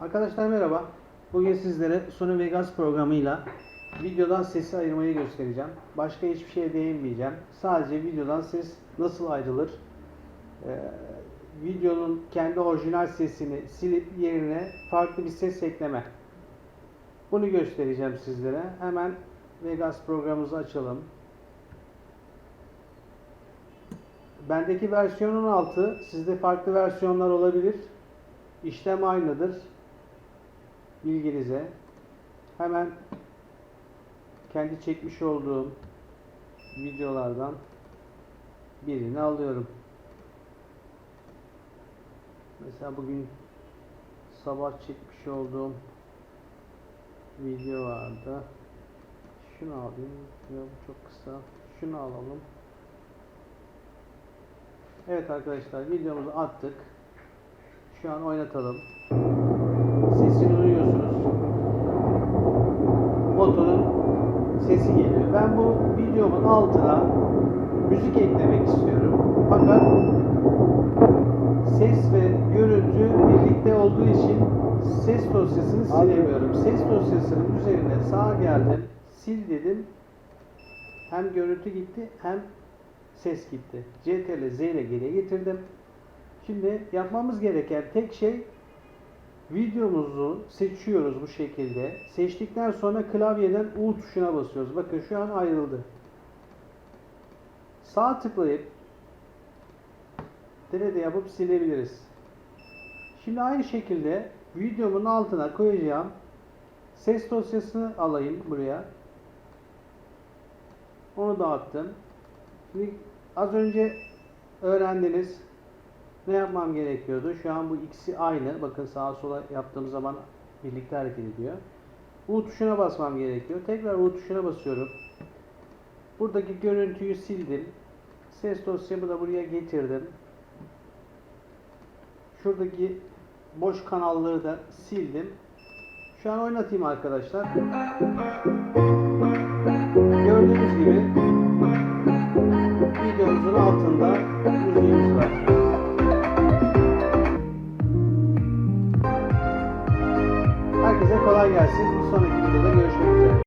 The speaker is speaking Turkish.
Arkadaşlar merhaba. Bugün sizlere Sony Vegas programıyla videodan sesi ayırmayı göstereceğim. Başka hiçbir şeye değinmeyeceğim. Sadece videodan ses nasıl ayrılır? Ee, videonun kendi orijinal sesini silip yerine farklı bir ses ekleme. Bunu göstereceğim sizlere. Hemen Vegas programımızı açalım. Bendeki versiyon 16. Sizde farklı versiyonlar olabilir. İşlem aynıdır. Bilginize. Hemen kendi çekmiş olduğum videolardan birini alıyorum. Mesela bugün sabah çekmiş olduğum video vardı. Şunu alayım. Yok çok kısa. Şunu alalım. Evet arkadaşlar videomuzu attık. Şu an oynatalım. Sesini duyuyorsunuz. Motorun sesi geliyor. Ben bu videomun altına müzik eklemek istiyorum. Fakat ses ve görüntü birlikte olduğu için ses dosyasını silemiyorum. Ses dosyasının üzerine sağa geldim, sil dedim. Hem görüntü gitti hem ses gitti. CTRL Z ile geriye getirdim. Şimdi yapmamız gereken tek şey videomuzu seçiyoruz bu şekilde. Seçtikten sonra klavyeden U tuşuna basıyoruz. Bakın şu an ayrıldı. Sağ tıklayıp delete yapıp silebiliriz. Şimdi aynı şekilde videomun altına koyacağım ses dosyasını alayım buraya. Onu dağıttım. Şimdi az önce öğrendiniz ne yapmam gerekiyordu. Şu an bu ikisi aynı. Bakın sağa sola yaptığım zaman birlikte hareket ediyor. U tuşuna basmam gerekiyor. Tekrar U tuşuna basıyorum. Buradaki görüntüyü sildim. Ses dosyamı da buraya getirdim. Şuradaki boş kanalları da sildim. Şu an oynatayım arkadaşlar. kolay gelsin. Bir sonraki videoda görüşmek üzere.